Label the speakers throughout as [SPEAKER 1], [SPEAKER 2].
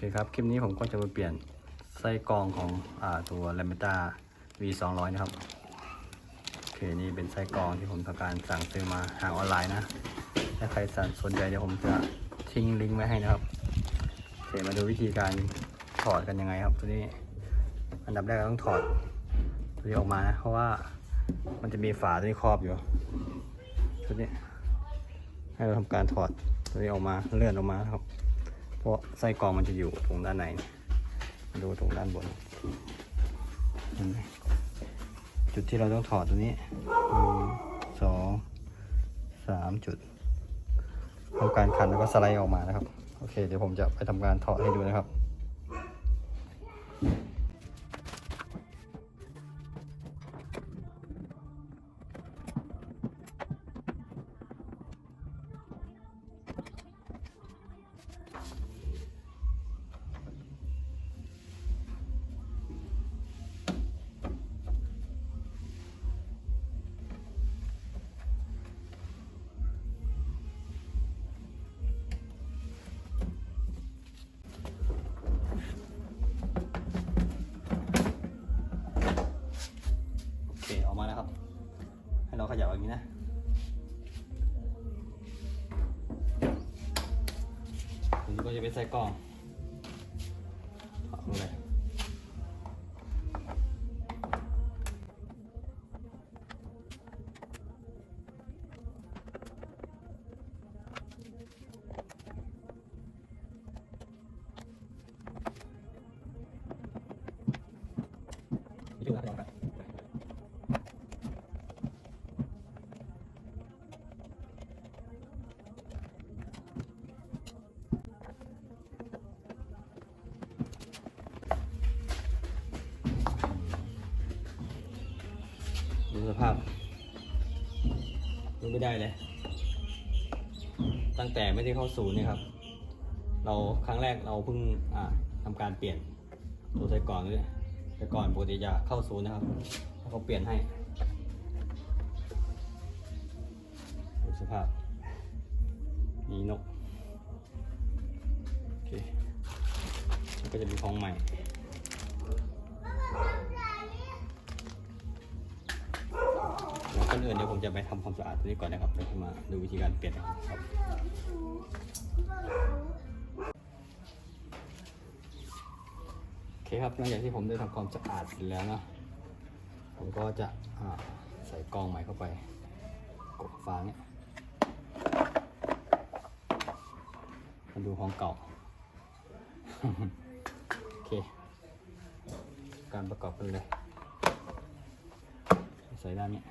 [SPEAKER 1] เคครับ คลิปนี้ผมก็จะมาเปลี่ยนไส้กรองของอตัว l a m b e t a V 2 0 0นะครับ โอเค นี่เป็นไส้กรองที่ผมทำการสั่งซื้อมาทางออนไลน์นะ ถ้าใครสนใจเดี๋ยวผมจะทิ้งลิงก์ไว้ให้นะครับโอเคมาดูวิธีการถอดกันยังไงครับ ตัวนี้ อันดับแรกเราต้องถอดตัวนี้ออกมานะ เพราะว่ามันจะมีฝาตัวนี้ครอบอยู่ตัวนี้ ให้เราทำการถอดตัวนี้ออกมาเลื่อนออกมาครับ ราะไส้กรองมันจะอยู่ตรงด้านในดูตรงด้านบน จุดที่เราต้องถอดตัวนี้หนึ่งสองสามจุดทำการขันแล้วก็สไลด์ออกมานะครับ โอเค เดี๋ยวผมจะไปทำการถอดให้ดูนะครับ เราขยับอย่างนี้นะอันนี้ก็จะเป็นไส้กรองถอดลงเลย สภาพดูไม่ได้เลย ตั้งแต่ไม่ได้เข้าศูนย์นี่ครับ เราครั้งแรกเราเพิ่งอ่าทำการเปลี่ยนตัวไส้กรองนี่แต่ก่อนปกติจะเข้าศูนย์นะครับแล้วเขาเปลี่ยนให้ดูสภาพมีนกโอเคก็จะมีของใหม่ ก่อนอื่นเดี๋ยวผมจะไปทำความสะอาดตัวนี้ก่อนนะครับแล้วมาดูวิธีการเปลี่ยนนะครับโอเคครับหลังจากที่ผมได้ทำความสะอาดเสร็จแล้วนะผมก็จะใส่กองใหม่เข้าไปกดฝาเนี่ยมาดูของเก่าโอเค การประกอบกันเลยใส่ด้านนี้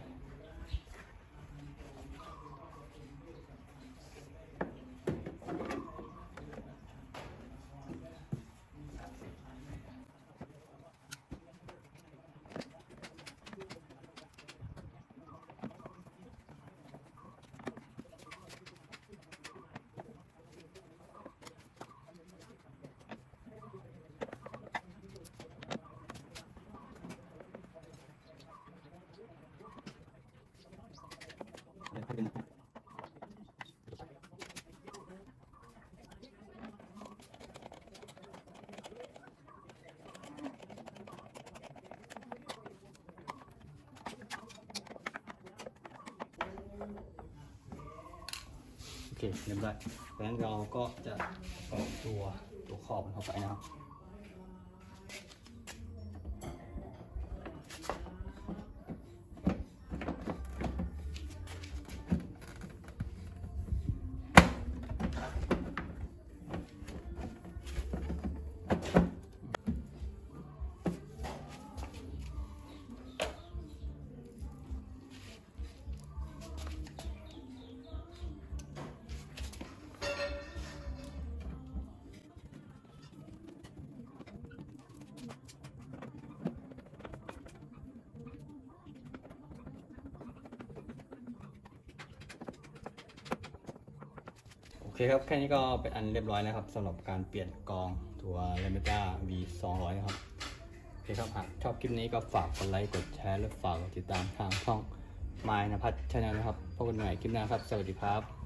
[SPEAKER 1] โอเคเรียบร้อยดังนั้นเราก็จะออกตัวตัวขอบมันเข้าไปนะครับ คครับ แค่นี้ก็เป็นอันเรียบร้อยนะครับสำหรับการเปลี่ยนกองตัว l a m b e t a V 2 0 0ครับ โอเคครับหากชอบคลิปนี้ก็ฝากกดไลค์กดแชร์และฝากกดติดตามทางช่อง m y นภัทรชาแนลนะครับพบกันใหม่คลิปหน้าครับ สวัสดีครับ